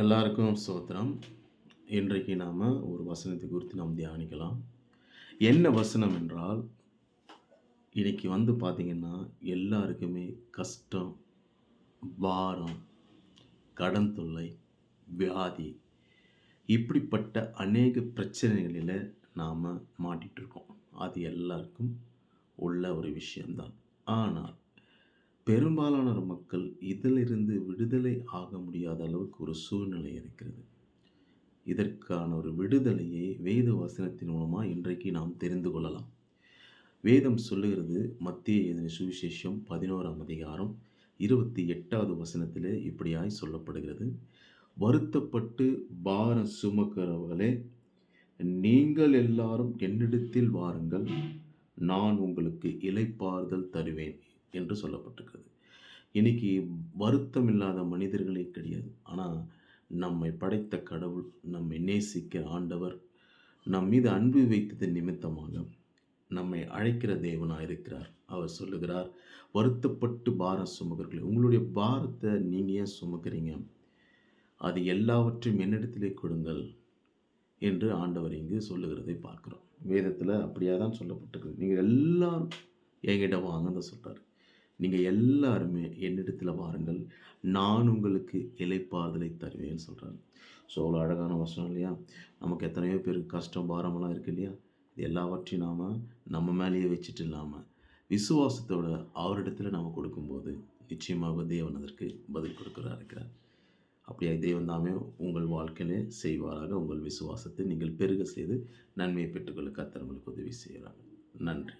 எல்லாருக்கும் ஸ்தோத்திரம். இன்றைக்கு நாம் ஒரு வசனத்தை குறித்து நாம் தியானிக்கலாம். என்ன வசனம் என்றால் இன்றைக்கி வந்து பார்த்திங்கன்னா எல்லாருக்குமே கஷ்டம் பாரம் கடன் தொல்லை வியாதி இப்படிப்பட்ட அநேக பிரச்சனைகளில் நாம் மாட்டிகிட்ருக்கோம் அது எல்லாருக்கும் உள்ள ஒரு விஷயம்தான். ஆனால் பெரும்பாலான மக்கள் இதிலிருந்து விடுதலை ஆக முடியாத அளவுக்கு ஒரு சூழ்நிலை இருக்கிறது. இதற்கான ஒரு விடுதலையை வேத வசனத்தின் மூலமாக இன்றைக்கு நாம் தெரிந்து கொள்ளலாம். வேதம் சொல்லுகிறது மத்திய எதின சுவிசேஷம் பதினோராம் அதிகாரம் இருபத்தி எட்டாவது வசனத்தில் இப்படியாய் சொல்லப்படுகிறது. வருத்தப்பட்டு பாரம் சுமக்கிறவர்களே நீங்கள் எல்லாரும் என்னிடத்தில் வாருங்கள். நான் உங்களுக்கு இலைப்பாறுதல் தருவேன் என்று சொல்லப்பட்டிருக்கிறது. இன்னைக்கு வருத்தம் இல்லாத மனிதர்களே கிடையாது. ஆனால் நம்மை படைத்த கடவுள் நம்மை நேசிக்கிற ஆண்டவர் நம் மீது அன்பு வைத்தது நிமித்தமாக நம்மை அழைக்கிற தேவனாக இருக்கிறார். அவர் சொல்லுகிறார் வருத்தப்பட்டு பாரம் சுமக்கிறீர்களே. உங்களுடைய பாரத்தை நீங்கள் ஏன் சுமக்கிறீங்க? அது எல்லாவற்றையும் என்னிடத்திலே கொடுங்கள் என்று ஆண்டவர் இங்கு சொல்லுகிறதை பார்க்குறோம். வேதத்தில் அப்படியாக தான் சொல்லப்பட்டிருக்கு நீங்கள் எல்லாரும் என்கிட்ட வாங்கன்னு சொல்கிறார் நீங்கள் எல்லாருமே என்னிடத்தில் வாருங்கள். நான் உங்களுக்கு இலைப்பாறுதலை தருவேன்னு சொல்கிறார் ஸோ அவ்வளோ அழகான வசனம் இல்லையா? நமக்கு எத்தனையோ பேர் கஷ்டம் பாரமெல்லாம் இருக்குது இல்லையா? இது எல்லாவற்றையும் நாம் நம்ம மேலேயே வச்சுட்டு இல்லாமல் விசுவாசத்தோட அவரிடத்தில் நம்ம கொடுக்கும்போது நிச்சயமாக தேவன் அதற்கு பதில் கொடுக்குறா இருக்கிறார். அப்படியே தேவன் தாமே உங்கள் வாழ்க்கையிலே செய்வாராக. உங்கள் விசுவாசத்தை நீங்கள் பெருக செய்து நன்மையை பெற்றுக்கொள்ள கர்த்தர் உங்களுக்கு உதவி செய்கிறாங்க நன்றி.